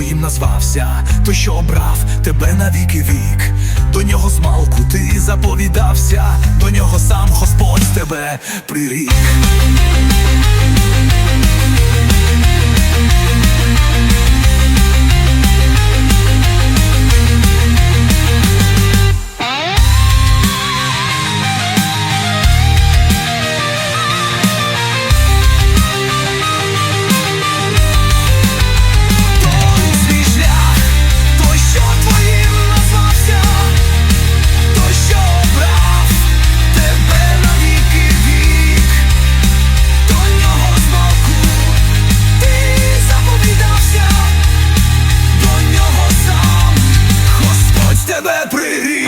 твоїм назвався, той, що обрав тебе на віки вік. До нього змалку ти заповідався, до нього сам Господь тебе прирік. Тебе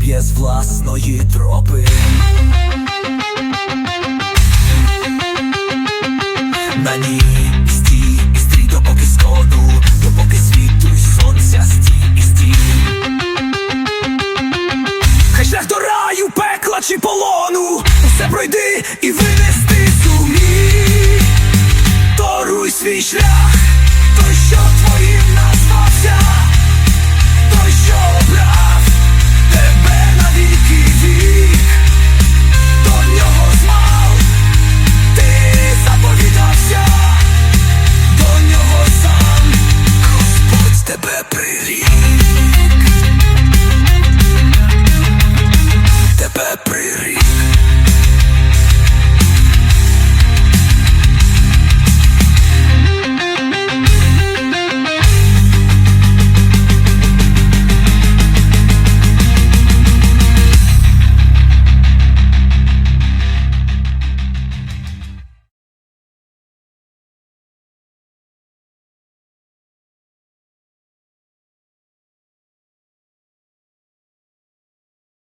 зіб'є з власної тропи. На ній стій і стрій, допоки сходу, допоки світу й сонця стій і стій. Хай шлях до раю, пекла чи полону, все пройди і винести сумі, торуй свій шлях.